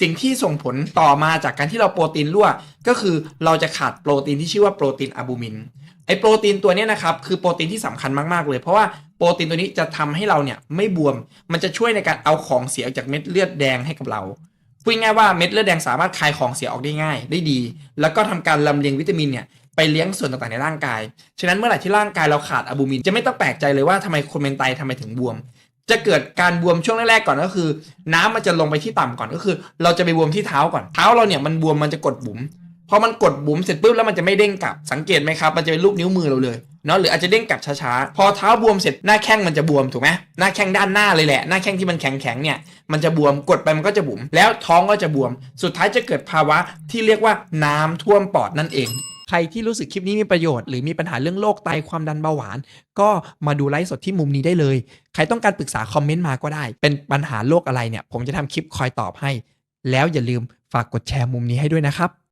สิ่งที่ส่งผลต่อมาจากการที่เราโปรตีนรั่ว ก็คือเราจะขาดโปรตีนที่ชื่อว่าโปรตีนอะบูมินไอโปรตีนตัวนี้นะครับคือโปรตีนที่สำคัญมากๆเลย เพราะว่าโปรตีนตัวนี้จะทำให้เราเนี่ยไม่บวม มันจะช่วยในการเอาของเสียออกจากเม็ดเลือดแดงให้กับเราพูดง่ายว่าเม็ดเลือดแดงสามารถคายของเสียออกได้ง่าย ได้ดี แล้วก็ทำการลำเลียงวิตามินเนี่ยไปเลี้ยงส่วนต่างๆในร่างกาย ฉะนั้นเมื่อไหร่ที่ร่างกายเราขาดอะบูมินจะไม่ต้องแปลกใจเลยว่าทำไมคนเป็นไตทำไมถึงบวม จะเกิดการบวมช่วงแรกๆก่อนก็คือ น้ำมันจะลงไปที่ต่ำก่อนก็คือ เราจะไปบวมที่เท้าก่อนเท้าเราเนี่ยมันบวมมันจะกดบุ๋มพอมันกดบุ๋มเสร็จปุ๊บแล้วมันจะไม่เด้งกลับสังเกตไหมครับมันจะเป็นรูปนิ้วมือเราเลยเนาะหรืออาจจะเด้งกลับช้าๆพอเท้าบวมเสร็จหน้าแข้งมันจะบวมถูกไหมหน้าแข้งด้านหน้าเลยแหละหน้าแข้งที่มันแข็งๆเนี่ยมันจะบวมกดไปมันก็จะบุ๋มแล้วท้องก็จะบวม สุดท้ายจะเกิดภาวะที่เรียกว่าน้ำท่วมปอดนั่นเอง ใครที่รู้สึกคลิปนี้มีประโยชน์หรือมีปัญหาเรื่องโรคไตความดันเบาหวาน ก็มาดูไลฟ์สดที่มุมนี้ได้เลย ใครต้องการปรึกษาคอมเมนต์มาก็ได้ เป็นปัญหาโรคอะไรเนี่ย ผมจะทำคลิปคอยตอบให้ แล้วอย่าลืมฝากกดแชร์มุมนี้ให้ด้วยนะครับ